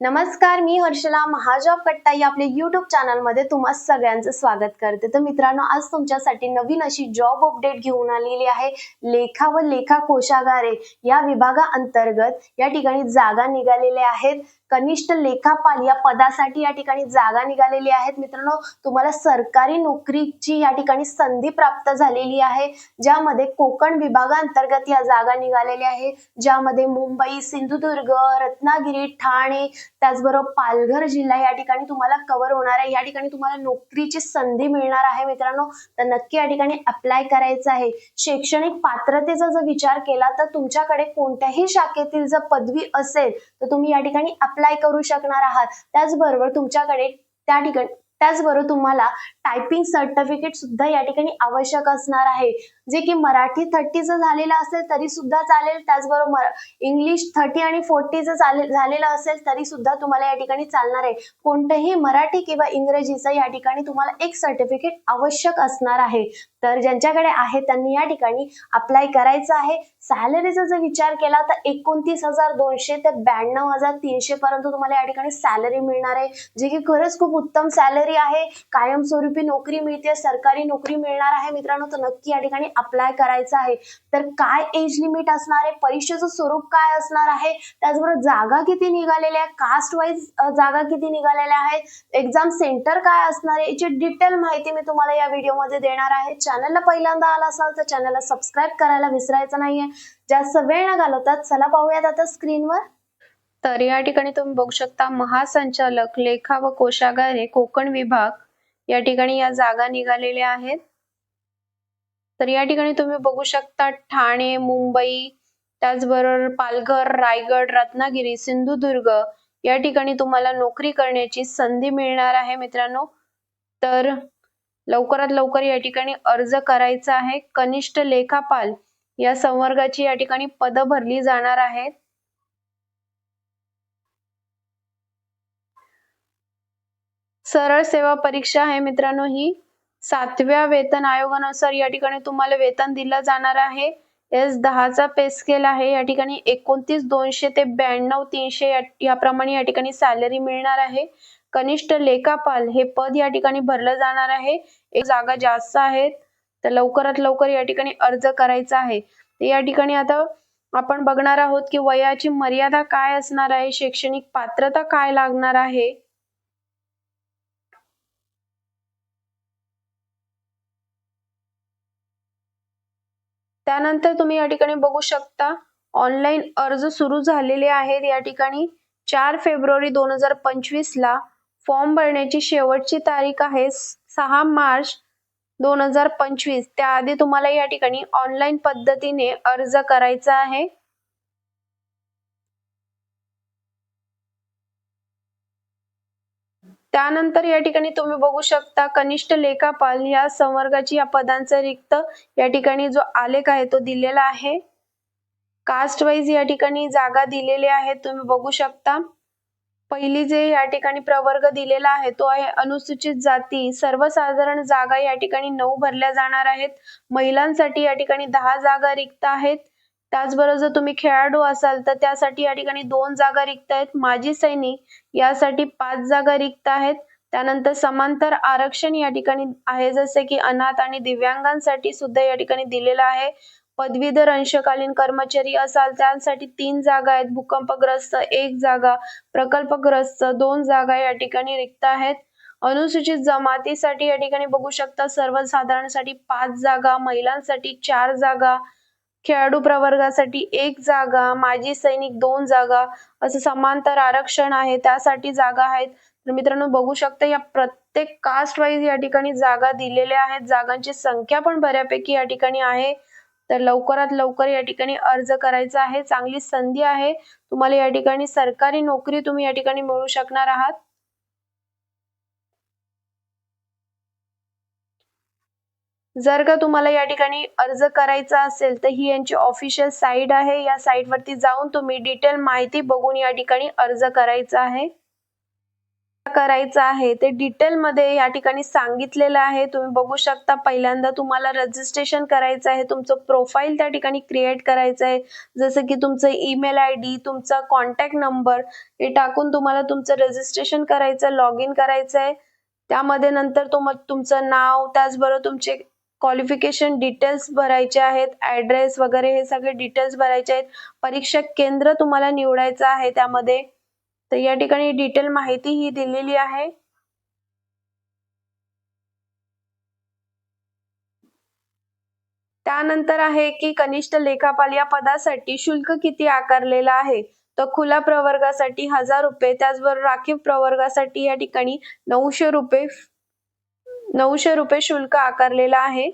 नमस्कार मी हर्षला महाजॉब कट्टा या आपल्या युट्यूब चॅनलमध्ये तुम्हा सगळ्यांचं स्वागत करते. तर मित्रांनो आज तुमच्यासाठी नवीन अशी जॉब अपडेट घेऊन आलेली आहे. लेखा व लेखा कोशागारे या विभागाअंतर्गत या ठिकाणी जागा निघालेल्या आहेत. कनिष्ठ लेखापाल या पदासाठी या ठिकाणी जागा निघालेली आहेत. मित्रांनो तुम्हाला सरकारी नोकरीची या ठिकाणी संधी प्राप्त झालेली आहे. ज्यामध्ये कोकण विभागांतर्गत या जागा निघालेल्या आहे ज्यामध्ये मुंबई सिंधुदुर्ग रत्नागिरी ठाणे त्याचबरोबर पालघर जिल्हा या ठिकाणी तुम्हाला कव्हर होणार आहे. या ठिकाणी तुम्हाला नोकरीची संधी मिळणार आहे मित्रांनो. तर नक्की या ठिकाणी अप्लाय करायचं आहे. शैक्षणिक पात्रतेचा जर विचार केला तर तुमच्याकडे कोणत्याही शाखेतील जर पदवी असेल तर तुम्ही या ठिकाणी अप्लाय अप्लाय करू शकणार आहात. त्याचबरोबर तुमच्याकडे त्या ठिकाणी त्याचबरोबर तुम्हाला टायपिंग सर्टिफिकेट सुद्धा या ठिकाणी आवश्यक असणार आहे. जे की मराठी थर्टीचं झालेलं असेल तरी सुद्धा चालेल. त्याचबरोबर इंग्लिश थर्टी आणि फोर्टीचं चालेल झालेलं असेल तरी सुद्धा तुम्हाला या ठिकाणी चालणार आहे. कोणतंही मराठी किंवा इंग्रजीचं या ठिकाणी तुम्हाला एक सर्टिफिकेट आवश्यक असणार आहे. तर ज्यांच्याकडे आहे त्यांनी या ठिकाणी अप्लाय करायचं आहे. सॅलरीचा जर विचार केला तर एकोणतीस हजार दोनशे ते ब्याण्णव हजार तीनशे पर्यंत तुम्हाला या ठिकाणी सॅलरी मिळणार आहे. जे की खरंच खूप उत्तम सॅलरी आहे. कायमस्वरूपी नोकरी मिळते सरकारी नोकरी मिळणार आहे. मित्रांनो तर नक्की या ठिकाणी अप्लाय करायचं आहे. तर काय एज लिमिट असणार आहे? परीक्षेचं स्वरूप काय असणार आहे? त्याचबरोबर जागा किती निघालेल्या आहे? कास्ट वाईज जागा किती निघालेल्या आहेत? एक्झाम सेंटर काय असणार आहे? याची डिटेल माहिती मी तुम्हाला या व्हिडिओमध्ये देणार आहे. चॅनलला पहिल्यांदा आला असाल तर चॅनलला सबस्क्राईब करायला विसरायचं नाहीये. जास्त वेळ न घालवतात चला पाहूयात आता स्क्रीनवर तर या ठिकाणी तुम्ही बघू शकता महासंचालक लेखा व कोशागारे कोकण विभाग या ठिकाणी या जागा निघालेल्या आहेत. तर या ठिकाणी तुम्ही बघू शकता ठाणे मुंबई त्याचबरोबर पालघर रायगड रत्नागिरी सिंधुदुर्ग या ठिकाणी तुम्हाला नोकरी करण्याची संधी मिळणार आहे मित्रांनो. तर लवकरात लवकर या ठिकाणी अर्ज करायचा आहे. कनिष्ठ लेखापाल या संवर्गाची या ठिकाणी पदं भरली जाणार आहेत. सरळ सेवा परीक्षा आहे मित्रांनो ही. सातव्या वेतन आयोगानुसार या ठिकाणी तुम्हाला वेतन दिलं जाणार आहे. एस दहाचा पे स्केल आहे. या ठिकाणी एकोणतीस दोनशे ते ब्याण्णव तीनशे याप्रमाणे या ठिकाणी सॅलरी मिळणार आहे. कनिष्ठ लेखापाल हे पद या ठिकाणी भरलं जाणार आहे. एक जागा जास्त आहेत. तर लवकरात लवकर या ठिकाणी अर्ज करायचा आहे. या ठिकाणी आता आपण बघणार आहोत की वयाची मर्यादा काय असणार आहे? शैक्षणिक पात्रता काय लागणार आहे? त्यानंतर तुम्ही या ठिकाणी बघू शकता ऑनलाईन अर्ज सुरू झालेले आहेत या ठिकाणी. चार फेब्रुवारी दोन हजार पंचवीस ला फॉर्म भरण्याची शेवटची तारीख आहे सहा मार्च दोन हजार पंचवीस. त्याआधी तुम्हाला या ठिकाणी ऑनलाईन पद्धतीने अर्ज करायचा आहे. त्यानंतर या ठिकाणी तुम्ही बघू शकता कनिष्ठ लेखापाल या संवर्गाची या पदांचा रिक्त या ठिकाणी जो आलेख आहे तो दिलेला आहे. कास्ट वाईज या ठिकाणी जागा दिलेल्या आहेत तुम्ही बघू शकता. पहिली जे या ठिकाणी प्रवर्ग दिलेला आहे तो आहे अनुसूचित जाती. सर्वसाधारण जागा या ठिकाणी नऊ भरल्या जाणार आहेत. महिलांसाठी या ठिकाणी दहा जागा रिक्त आहेत. त्याचबरोबर जर तुम्ही खेळाडू असाल तर त्यासाठी या ठिकाणी दोन जागा रिक्त आहेत. माजी सैनिक यासाठी पाच जागा रिक्त आहेत. त्यानंतर समांतर आरक्षण या ठिकाणी आहे. जसे की अनाथ आणि दिव्यांगांसाठी सुद्धा या ठिकाणी दिलेलं आहे. पदवीधर अंशकालीन कर्मचारी असाल त्यांसाठी तीन जागा आहेत. भूकंपग्रस्त एक जागा प्रकल्पग्रस्त दोन जागा या ठिकाणी रिक्त आहेत. अनुसूचित जमातीसाठी या ठिकाणी बघू शकता सर्वसाधारणसाठी पाच जागा महिलांसाठी चार जागा खेळाडू प्रवर्गासाठी एक जागा माजी सैनिक दोन जागा असं समांतर आरक्षण आहे त्यासाठी जागा आहेत. तर मित्रांनो बघू शकता या प्रत्येक कास्ट वाईज या ठिकाणी जागा दिलेल्या आहेत. जागांची संख्या पण बऱ्यापैकी या ठिकाणी आहे. तर लवकरात लवकर या ठिकाणी अर्ज करायचा आहे. चांगली संधी आहे. तुम्हाला या ठिकाणी सरकारी नोकरी तुम्ही या ठिकाणी मिळू शकणार आहात. जर का तुम्हाला या ठिकाणी अर्ज करायचा असेल तर ही यांची ऑफिशियल साईट आहे. या साईटवरती जाऊन तुम्ही डिटेल माहिती बघून या ठिकाणी अर्ज करायचा आहे. करायचं आहे. ते डिटेलमध्ये या ठिकाणी सांगितलेलं आहे. तुम्ही बघू शकता पहिल्यांदा तुम्हाला रजिस्ट्रेशन करायचं आहे. तुमचं प्रोफाईल त्या ठिकाणी क्रिएट करायचं आहे. जसं की तुमचं ईमेल आय डी तुमचा कॉन्टॅक्ट नंबर हे टाकून तुम्हाला तुमचं रजिस्ट्रेशन करायचं लॉग इन करायचं आहे. त्यामध्ये नंतर तुम तुमचं नाव त्याचबरोबर तुमचे क्वालिफिकेशन डिटेल्स भरायचे आहेत ऍड्रेस वगैरे हे सगळे डिटेल्स भरायचे आहेत. परीक्षा केंद्र तुम्हाला निवडायचं आहे त्यामध्ये. तर या ठिकाणी डिटेल माहिती ही दिलेली आहे. त्यानंतर आहे की कनिष्ठ लेखापाल या पदासाठी शुल्क किती आकारलेलं आहे? तर खुला प्रवर्गासाठी हजार रुपये त्याचबरोबर राखीव प्रवर्गासाठी या ठिकाणी नऊशे रुपये नऊशे रुपये शुल्क आकारलेलं आहे.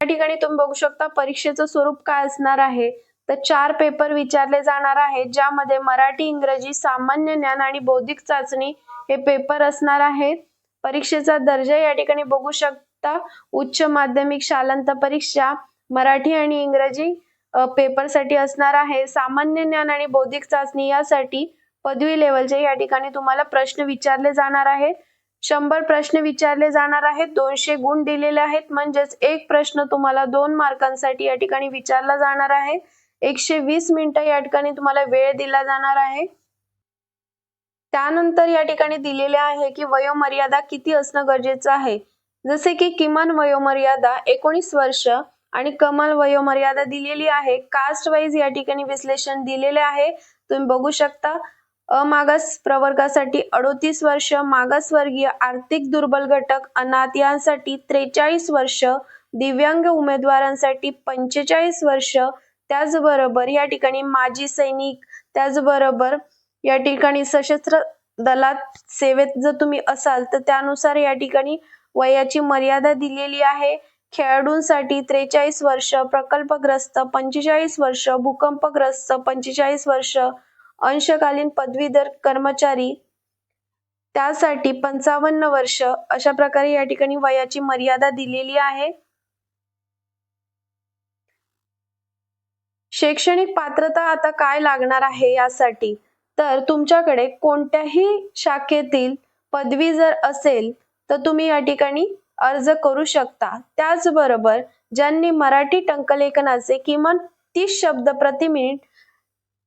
या ठिकाणी तुम्ही बघू शकता परीक्षेचं स्वरूप काय असणार आहे? तर चार पेपर विचारले जाणार आहेत ज्यामध्ये मराठी इंग्रजी सामान्य ज्ञान आणि बौद्धिक चाचणी हे पेपर असणार आहेत. परीक्षेचा दर्जा या ठिकाणी बघू शकता उच्च माध्यमिक शालांत परीक्षा मराठी आणि इंग्रजी पेपरसाठी असणार आहे. सामान्य ज्ञान आणि बौद्धिक चाचणी यासाठी पदवी लेवलचे या ठिकाणी तुम्हाला प्रश्न विचारले जाणार आहेत. शंभर प्रश्न विचारले जाणार आहेत दोनशे गुण दिलेले आहेत. म्हणजेच एक प्रश्न तुम्हाला दोन मार्कांसाठी या ठिकाणी विचारला जाणार आहे. एकशे वीस मिनिटं या ठिकाणी तुम्हाला वेळ दिला जाणार आहे. त्यानंतर या ठिकाणी दिलेले आहे की वयोमर्यादा किती असणं गरजेचं आहे. जसे की किमान वयोमर्यादा एकोणीस वर्ष आणि कमाल वयोमर्यादा दिलेली आहे. कास्ट वाईज या ठिकाणी विश्लेषण दिलेले आहे. तुम्ही बघू शकता. अमागास प्रवर्गासाठी अडोतीस वर्ष मागासवर्गीय आर्थिक दुर्बल घटक अनाथ यांसाठी त्रेचाळीस वर्ष दिव्यांग उमेदवारांसाठी पंचेचाळीस वर्ष त्याचबरोबर या ठिकाणी माजी सैनिक त्याचबरोबर या ठिकाणी सशस्त्र दलात सेवेत जर तुम्ही असाल तर त्यानुसार या ठिकाणी वयाची मर्यादा दिलेली आहे. खेळाडूंसाठी त्रेचाळीस वर्ष प्रकल्पग्रस्त पंचेचाळीस वर्ष भूकंपग्रस्त पंचेचाळीस वर्ष अंशकालीन पदवीधर कर्मचारी त्यासाठी पंचावन्न वर्ष अशा प्रकारे या ठिकाणी वयाची मर्यादा दिलेली आहे. शैक्षणिक पात्रता आता काय लागणार आहे यासाठी? तर तुमच्याकडे कोणत्याही शाखेतील पदवी जर असेल तर तुम्ही या ठिकाणी अर्ज करू शकता. त्याचबरोबर ज्यांनी मराठी टंकलेखनाचे किमान तीस शब्द प्रति मिनिट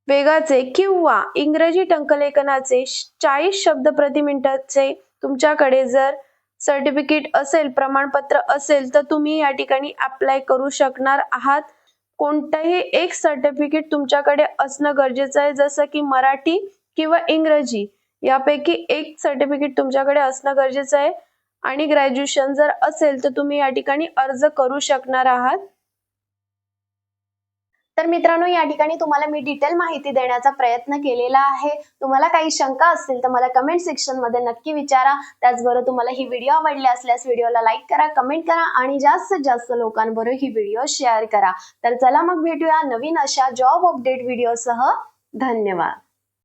वेगाचे किंवा इंग्रजी टंकलेखनाचे चाळीस शब्द प्रति मिनिटाचे तुमच्याकडे जर सर्टिफिकेट असेल प्रमाणपत्र असेल तर तुम्ही या ठिकाणी अप्लाय करू शकणार आहात. कोणतंही एक सर्टिफिकेट तुमच्याकडे असणं गरजेचं आहे जसं की मराठी किंवा इंग्रजी. यापैकी एक सर्टिफिकेट तुमच्याकडे असणं गरजेचं आहे. आणि ग्रॅज्युएशन जर असेल तर तुम्ही या ठिकाणी अर्ज करू शकणार आहात. तर मित्रांनो या ठिकाणी तुम्हाला मी डिटेल माहिती देण्याचा प्रयत्न केलेला आहे. तुम्हाला काही शंका असतील तर मला कमेंट सेक्शनमध्ये नक्की विचारा. त्याचबरोबर तुम्हाला ही व्हिडिओ आवडली असल्यास व्हिडिओला लाईक करा कमेंट करा आणि जास्तीत जास्त लोकांबरोबर ही व्हिडिओ शेअर करा. तर चला मग भेटूया नवीन अशा जॉब अपडेट व्हिडिओसह धन्यवाद.